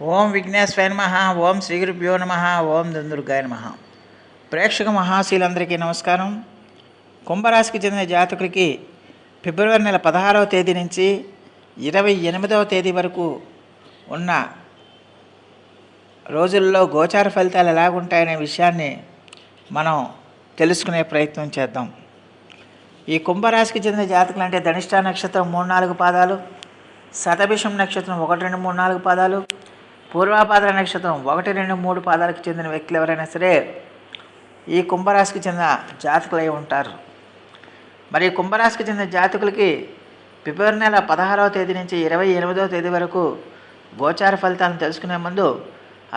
ఓం విఘ్నేశ్వర నమ ఓం శ్రీ గురుభ్యో నమ ఓం దుందుర్గాయ నమ. ప్రేక్షక మహాశీలందరికీ నమస్కారం. కుంభరాశికి చెందిన జాతకులకి ఫిబ్రవరి నెల పదహారవ తేదీ నుంచి ఇరవై ఎనిమిదవ తేదీ వరకు ఉన్న రోజుల్లో గోచార ఫలితాలు ఎలాగుంటాయనే విషయాన్ని మనం తెలుసుకునే ప్రయత్నం చేద్దాం. ఈ కుంభరాశికి చెందిన జాతకులు అంటే ధనిష్ట నక్షత్రం మూడు నాలుగు పాదాలు శతభిషం నక్షత్రం ఒకటి రెండు మూడు నాలుగు పాదాలు పూర్వాపాద నక్షత్రం ఒకటి రెండు మూడు పాదాలకు చెందిన వ్యక్తులు ఎవరైనా సరే ఈ కుంభరాశికి చెందిన జాతకులై ఉంటారు. మరి కుంభరాశికి చెందిన జాతకులకి ఫిబ్రవరి నెల పదహారవ తేదీ నుంచి ఇరవై ఎనిమిదవ తేదీ వరకు గోచార ఫలితాలను తెలుసుకునే ముందు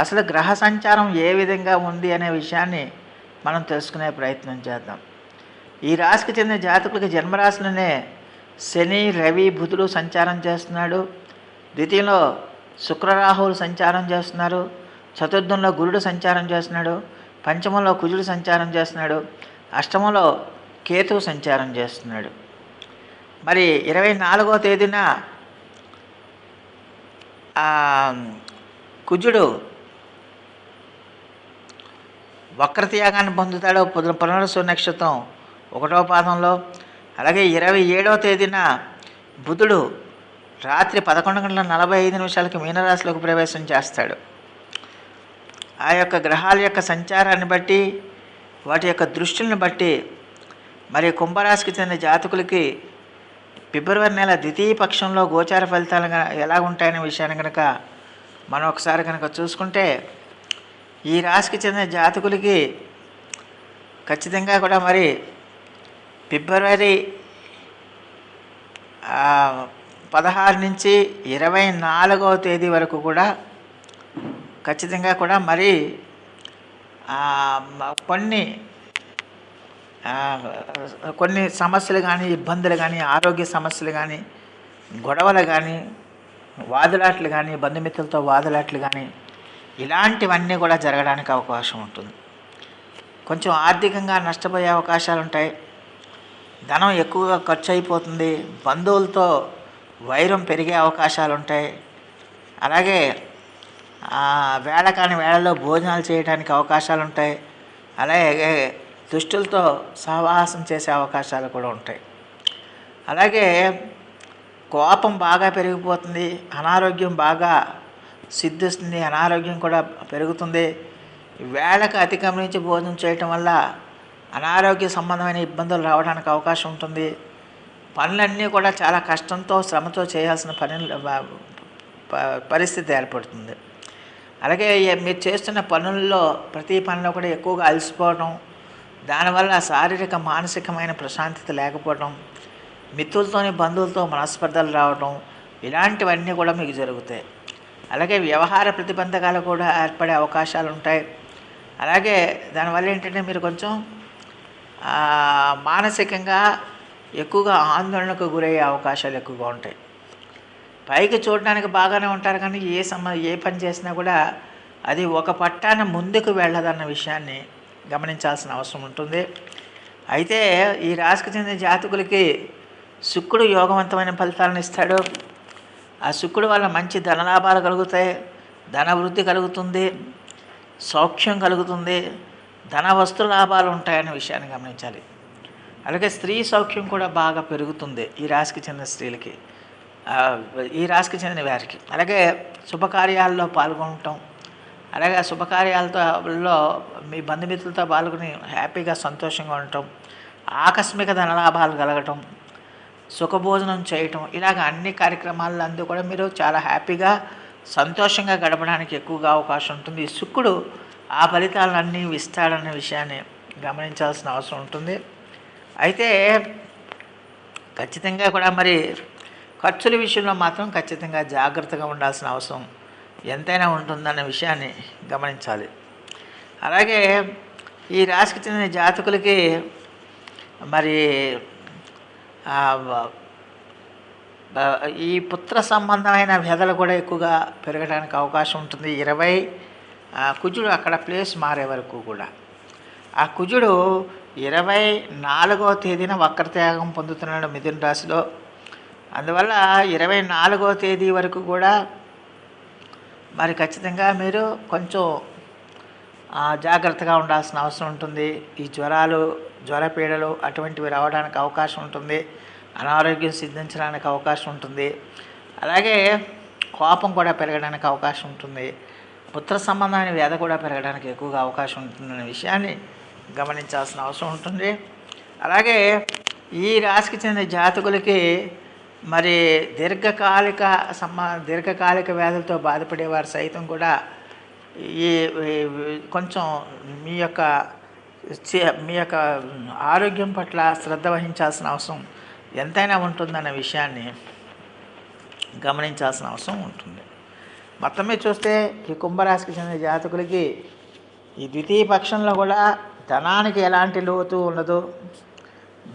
అసలు గ్రహ సంచారం ఏ విధంగా ఉంది అనే విషయాన్ని మనం తెలుసుకునే ప్రయత్నం చేద్దాం. ఈ రాశికి చెందిన జాతకులకి జన్మరాశిలోనే శని రవి బుధుడు సంచారం చేస్తున్నాడు. ద్వితీయంలో శుక్రరాహువులు సంచారం చేస్తున్నారు చతుర్థంలో గురుడు సంచారం చేస్తున్నాడు పంచమంలో కుజుడు సంచారం చేస్తున్నాడు అష్టమంలో కేతువు సంచారం చేస్తున్నాడు. మరి ఇరవై నాలుగో తేదీన కుజుడు వక్రత్యాగాన్ని పొందుతాడు పునరుసు నక్షత్రం ఒకటో పాదంలో అలాగే ఇరవై ఏడవ తేదీన బుధుడు రాత్రి పదకొండు గంటల నలభై ఐదు నిమిషాలకి మీనరాశిలోకి ప్రవేశం చేస్తాడు. ఆ యొక్క గ్రహాల యొక్క సంచారాన్ని బట్టి వాటి యొక్క దృష్టిని బట్టి మరి కుంభరాశికి చెందిన జాతకులకి ఫిబ్రవరి నెల ద్వితీయ పక్షంలో గోచార ఫలితాలు ఎలా ఉంటాయనే విషయాన్ని కనుక మనం ఒకసారి కనుక చూసుకుంటే ఈ రాశికి చెందిన జాతకులకి ఖచ్చితంగా కూడా మరి ఫిబ్రవరి పదహారు నుంచి ఇరవై నాలుగవ తేదీ వరకు కూడా ఖచ్చితంగా కూడా మరి కొన్ని కొన్ని సమస్యలు కానీ ఇబ్బందులు కానీ ఆరోగ్య సమస్యలు కానీ గొడవలు కానీ వాదులాట్లు కానీ బంధుమిత్రులతో వాదులాట్లు కానీ ఇలాంటివన్నీ కూడా జరగడానికి అవకాశం ఉంటుంది. కొంచెం ఆర్థికంగా నష్టపోయే అవకాశాలు ఉంటాయి ధనం ఎక్కువగా ఖర్చు అయిపోతుంది. బంధువులతో వైరం పెరిగే అవకాశాలు ఉంటాయి అలాగే వేళ కాని వేళలో భోజనాలు చేయడానికి అవకాశాలు ఉంటాయి అలాగే దుష్టులతో సహవాసం చేసే అవకాశాలు కూడా ఉంటాయి. అలాగే కోపం బాగా పెరిగిపోతుంది అనారోగ్యం బాగా సిద్ధిస్తుంది అనారోగ్యం కూడా పెరుగుతుంది. వేళకు అతిక్రమించి భోజనం చేయటం వల్ల అనారోగ్య సంబంధమైన ఇబ్బందులు రావడానికి అవకాశం ఉంటుంది. పనులన్నీ కూడా చాలా కష్టంతో శ్రమతో చేయాల్సిన పనులు పరిస్థితి ఏర్పడుతుంది. అలాగే మీరు చేస్తున్న పనుల్లో ప్రతి పనిలో కూడా ఎక్కువగా అలసిపోవడం దానివల్ల శారీరక మానసికమైన ప్రశాంతత లేకపోవడం మిత్రులతోని బంధువులతో మనస్పర్ధలు రావడం ఇలాంటివన్నీ కూడా మీకు జరుగుతాయి. అలాగే వ్యవహార ప్రతిబంధకాలు కూడా ఏర్పడే అవకాశాలు ఉంటాయి. అలాగే దానివల్ల ఏంటంటే మీరు కొంచెం మానసికంగా ఎక్కువగా ఆందోళనకు గురయ్యే అవకాశాలు ఎక్కువగా ఉంటాయి. పైకి చూడడానికి బాగానే ఉంటారు కానీ ఏ సమ ఏ పని చేసినా కూడా అది ఒక పట్టాన ముందుకు వెళ్ళదన్న విషయాన్ని గమనించాల్సిన అవసరం ఉంటుంది. అయితే ఈ రాశికి చెందిన జాతకులకి శుక్రుడు యోగవంతమైన ఫలితాలను ఇస్తాడు. ఆ శుక్రుడు వల్ల మంచి ధనలాభాలు కలుగుతాయి ధన వృద్ధి కలుగుతుంది సౌఖ్యం కలుగుతుంది ధన వస్తు లాభాలు ఉంటాయనే విషయాన్ని గమనించాలి. అలాగే స్త్రీ సౌఖ్యం కూడా బాగా పెరుగుతుంది ఈ రాశికి చెందిన స్త్రీలకి. ఈ రాశికి చెందిన వారికి. అలాగే శుభకార్యాల్లో పాల్గొనటం అలాగే శుభకార్యాలతో మీ బంధుమిత్రులతో పాల్గొని హ్యాపీగా సంతోషంగా ఉండటం ఆకస్మిక ధనలాభాలు కలగటం సుఖభోజనం చేయటం ఇలాగ అన్ని కార్యక్రమాల్లో అందు కూడా మీరు చాలా హ్యాపీగా సంతోషంగా గడపడానికి ఎక్కువగా అవకాశం ఉంటుంది. ఈ శుక్రుడు ఆ ఫలితాలన్నీ ఇస్తాడన్న విషయాన్ని గమనించాల్సిన అవసరం ఉంటుంది. అయితే ఖచ్చితంగా కూడా మరి ఖర్చుల విషయంలో మాత్రం ఖచ్చితంగా జాగ్రత్తగా ఉండాల్సిన అవసరం ఎంతైనా ఉంటుందన్న విషయాన్ని గమనించాలి. అలాగే ఈ రాశికి చెందిన జాతకులకి మరి ఈ పుత్ర సంబంధమైన వ్యధలు కూడా ఎక్కువగా పెరగడానికి అవకాశం ఉంటుంది. ఇరవై ఆ, కుజుడు అక్కడ ప్లేస్ మారే వరకు కూడా. ఆ కుజుడు ఇరవై నాలుగవ తేదీన వక్రత్యాగం పొందుతున్నాడు మిథున రాశిలో. అందువల్ల ఇరవై నాలుగవ తేదీ వరకు కూడా మరి ఖచ్చితంగా మీరు కొంచెం జాగ్రత్తగా ఉండాల్సిన అవసరం ఉంటుంది. ఈ జ్వరాలు జ్వరపీడలు అటువంటివి రావడానికి అవకాశం ఉంటుంది. అనారోగ్యం సిద్ధించడానికి అవకాశం ఉంటుంది. అలాగే కోపం కూడా పెరగడానికి అవకాశం ఉంటుంది. పుత్ర సంబంధాన్ని వ్యాధ కూడా పెరగడానికి ఎక్కువగా అవకాశం ఉంటుందనే విషయాన్ని గమనించాల్సిన అవసరం ఉంటుంది. అలాగే ఈ రాశికి చెందిన జాతకులకి మరి దీర్ఘకాలిక సమా దీర్ఘకాలిక వ్యాధులతో బాధపడేవారు సైతం కూడా ఈ కొంచెం మీ యొక్క మీ యొక్క ఆరోగ్యం పట్ల శ్రద్ధ వహించాల్సిన అవసరం ఎంతైనా ఉంటుందన్న విషయాన్ని గమనించాల్సిన అవసరం ఉంటుంది. మొత్తం మీద చూస్తే ఈ కుంభరాశికి చెందిన జాతకులకి ఈ ద్వితీయ పక్షంలో కూడా ధనానికి ఎలాంటి లోతు ఉండదు.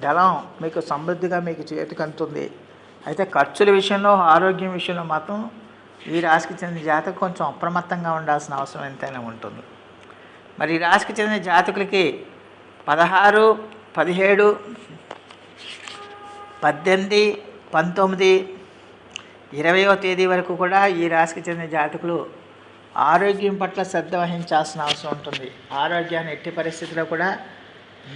ధనం మీకు సమృద్ధిగా మీకు చేతికి అందుతుంది అయితే ఖర్చుల విషయంలో ఆరోగ్యం విషయంలో మాత్రం ఈ రాశికి చెందిన జాతకు కొంచెం అప్రమత్తంగా ఉండాల్సిన అవసరం ఎంతైనా ఉంటుంది. మరి ఈ రాశికి చెందిన జాతకులకి పదహారు పదిహేడు పద్దెనిమిది పంతొమ్మిది ఇరవయో తేదీ వరకు కూడా ఈ రాశికి చెందిన జాతకులు ఆరోగ్యం పట్ల శ్రద్ధ వహించాల్సిన అవసరం ఉంటుంది. ఆరోగ్యాన్ని ఎట్టి పరిస్థితిలో కూడా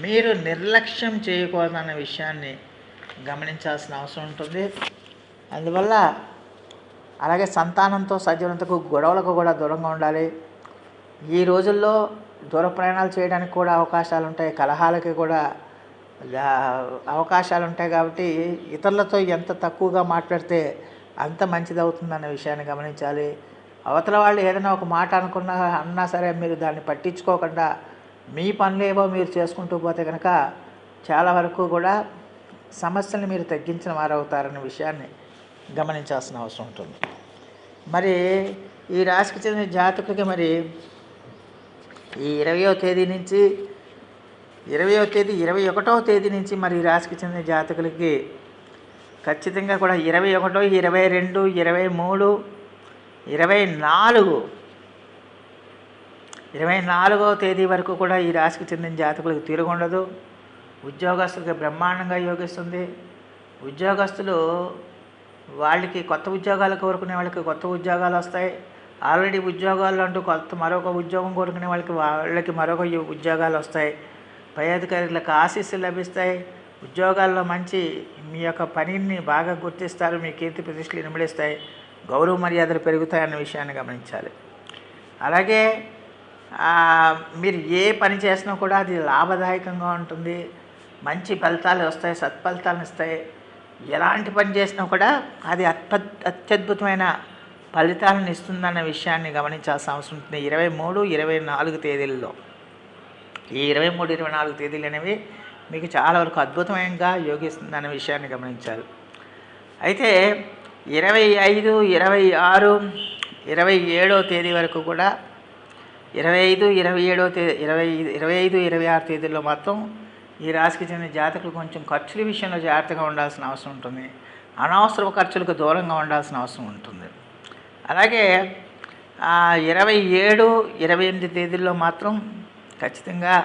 మీరు నిర్లక్ష్యం చేయకూడదన్న విషయాన్ని గమనించాల్సిన అవసరం ఉంటుంది. అందువల్ల అలాగే సంతానంతో సజ్జనతకు గొడవలకు కూడా దూరంగా ఉండాలి. ఈ రోజుల్లో దూర ప్రయాణాలు చేయడానికి కూడా అవకాశాలు ఉంటాయి. కలహాలకి కూడా అవకాశాలు ఉంటాయి కాబట్టి ఇతరులతో ఎంత తక్కువగా మాట్లాడితే అంత మంచిది అవుతుందన్న విషయాన్ని గమనించాలి. అవతల వాళ్ళు ఏదైనా ఒక మాట అనుకున్నా అన్నా సరే మీరు దాన్ని పట్టించుకోకుండా మీ పనులేవో మీరు చేసుకుంటూ పోతే కనుక చాలా వరకు కూడా సమస్యల్ని మీరు తగ్గించిన వారు అవుతారనే విషయాన్ని గమనించాల్సిన అవసరం ఉంటుంది. మరి ఈ రాశికి చెందిన జాతకులకి మరి ఈ ఇరవయో తేదీ నుంచి ఇరవయో తేదీ ఇరవై ఒకటవ తేదీ నుంచి మరి ఈ రాశికి చెందిన జాతకులకి ఖచ్చితంగా కూడా ఇరవై ఒకటో ఇరవై రెండు ఇరవై మూడు ఇరవై నాలుగు. ఇరవై నాలుగవ తేదీ వరకు కూడా ఈ రాశికి చెందిన జాతకులకు తిరుగుండదు ఉద్యోగస్తులకి బ్రహ్మాండంగా యోగిస్తుంది. ఉద్యోగస్తులు వాళ్ళకి కొత్త ఉద్యోగాలు కోరుకునే వాళ్ళకి కొత్త ఉద్యోగాలు వస్తాయి. ఆల్రెడీ ఉద్యోగాలు అంటూ కొత్త మరొక ఉద్యోగం కోరుకునే వాళ్ళకి వాళ్ళకి మరొక ఉద్యోగాలు వస్తాయి. పై అధికారులకు ఆశీస్సులు లభిస్తాయి. ఉద్యోగాల్లో మంచి మీ యొక్క పనిని బాగా గుర్తిస్తారు. మీ కీర్తి ప్రతిష్టలు నిమిడిస్తాయి గౌరవ మర్యాదలు పెరుగుతాయన్న విషయాన్ని గమనించాలి. అలాగే మీరు ఏ పని చేసినా కూడా అది లాభదాయకంగా ఉంటుంది. మంచి ఫలితాలు వస్తాయి సత్ఫలితాలను ఇస్తాయి ఎలాంటి పని చేసినా కూడా అది అత్య అత్యద్భుతమైన ఫలితాలను ఇస్తుందన్న విషయాన్ని గమనించాల్సిన అవసరం ఉంటుంది. ఇరవై మూడు ఇరవై నాలుగు తేదీల్లో. ఈ ఇరవై మూడు ఇరవై నాలుగు తేదీలు అనేవి మీకు చాలా వరకు అద్భుతమైనగా యోగిస్తుందన్న విషయాన్ని గమనించాలి. అయితే ఇరవై ఐదు ఇరవై ఆరు ఇరవై ఏడో తేదీ వరకు కూడా ఇరవై ఐదు ఇరవై ఏడో తేదీ ఇరవై ఇరవై ఐదు ఇరవై ఆరు తేదీల్లో మాత్రం ఈ రాశికి చెందిన జాతకులు కొంచెం ఖర్చుల విషయంలో జాగ్రత్తగా ఉండాల్సిన అవసరం ఉంటుంది. అనవసర ఖర్చులకు దూరంగా ఉండాల్సిన అవసరం ఉంటుంది. అలాగే ఇరవై ఏడు ఇరవై ఎనిమిది తేదీల్లో మాత్రం ఖచ్చితంగా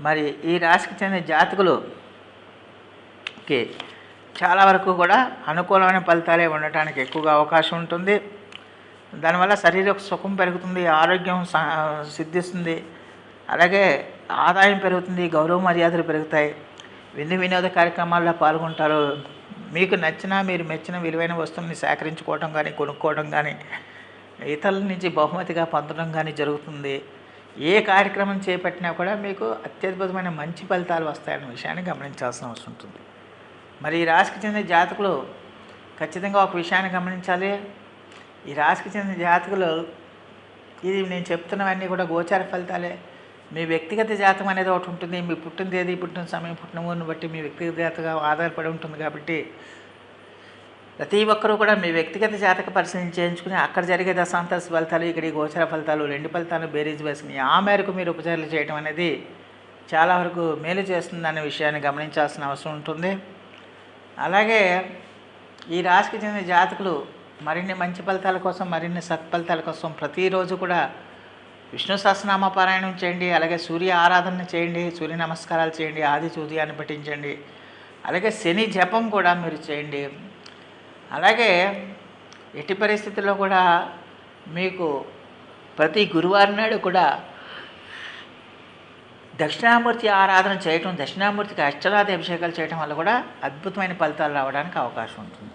మరి ఈ రాశికి చెందిన జాతకులు కి చాలా వరకు కూడా అనుకూలమైన ఫలితాలే ఉండటానికి ఎక్కువగా అవకాశం ఉంటుంది. దానివల్ల శరీర సుఖం పెరుగుతుంది ఆరోగ్యం సిద్ధిస్తుంది. అలాగే ఆదాయం పెరుగుతుంది గౌరవ మర్యాదలు పెరుగుతాయి. విందు వినోద కార్యక్రమాల్లో పాల్గొంటారు మీకు నచ్చిన మీరు మెచ్చిన విలువైన వస్తువుని సేకరించుకోవడం కానీ కొనుక్కోవడం కానీ ఇతరుల నుంచి బహుమతిగా పొందడం కానీ జరుగుతుంది. ఏ కార్యక్రమం చేపట్టినా కూడా మీకు అత్యద్భుతమైన మంచి ఫలితాలు వస్తాయన్న విషయాన్ని గమనించాల్సిన అవసరం ఉంటుంది. మరి ఈ రాశికి చెందిన జాతకులు ఖచ్చితంగా ఒక విషయాన్ని గమనించాలి. ఈ రాశికి చెందిన జాతకులు ఇది నేను చెప్తున్నవన్నీ కూడా గోచార ఫలితాలే. మీ వ్యక్తిగత జాతకం అనేది ఒకటి ఉంటుంది. మీ పుట్టిన తేదీ పుట్టిన సమయం పుట్టిన ఊరిని బట్టి మీ వ్యక్తిగత జాతకం ఆధారపడి ఉంటుంది కాబట్టి ప్రతి ఒక్కరూ కూడా మీ వ్యక్తిగత జాతక పరిశీలన చేయించుకుని అక్కడ జరిగే దశాంతర ఫలితాలు ఇక్కడ ఈ గోచర ఫలితాలు రెండు ఫలితాలు బేరీజ్ వేసుకుని ఆ మేరకు మీరు ఉపచారాలు చేయడం అనేది చాలా వరకు మేలు చేస్తుందనే విషయాన్ని గమనించాల్సిన అవసరం ఉంటుంది. అలాగే ఈ రాశికి చెందిన జాతకులు మరిన్ని మంచి ఫలితాల కోసం మరిన్ని సత్ఫలితాల కోసం ప్రతిరోజు కూడా విష్ణు సహస్రనామ పారాయణం చేయండి అలాగే సూర్య ఆరాధన చేయండి సూర్య నమస్కారాలు చేయండి ఆది చూదయాన్ని పఠించండి అలాగే శని జపం కూడా మీరు చేయండి. అలాగే ఎట్టి పరిస్థితుల్లో కూడా మీకు ప్రతి గురువారం నాడు కూడా దక్షిణామూర్తి ఆరాధన చేయటం దక్షిణామూర్తికి అష్టరాది అభిషేకాలు చేయటం వల్ల కూడా అద్భుతమైన ఫలితాలు రావడానికి అవకాశం ఉంటుంది.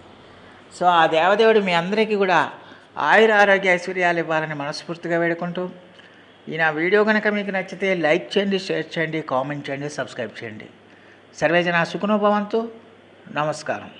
సో ఆ దేవదేవుడు మీ అందరికీ కూడా ఆయుర ఆరోగ్య ఐశ్వర్యాలు ఇవ్వాలని మనస్ఫూర్తిగా వేడుకుంటూ ఈ నా వీడియో కనుక మీకు నచ్చితే లైక్ చేయండి షేర్ చేయండి కామెంట్ చేయండి సబ్స్క్రైబ్ చేయండి. సర్వేజన సుఖనోభవంతు నమస్కారం.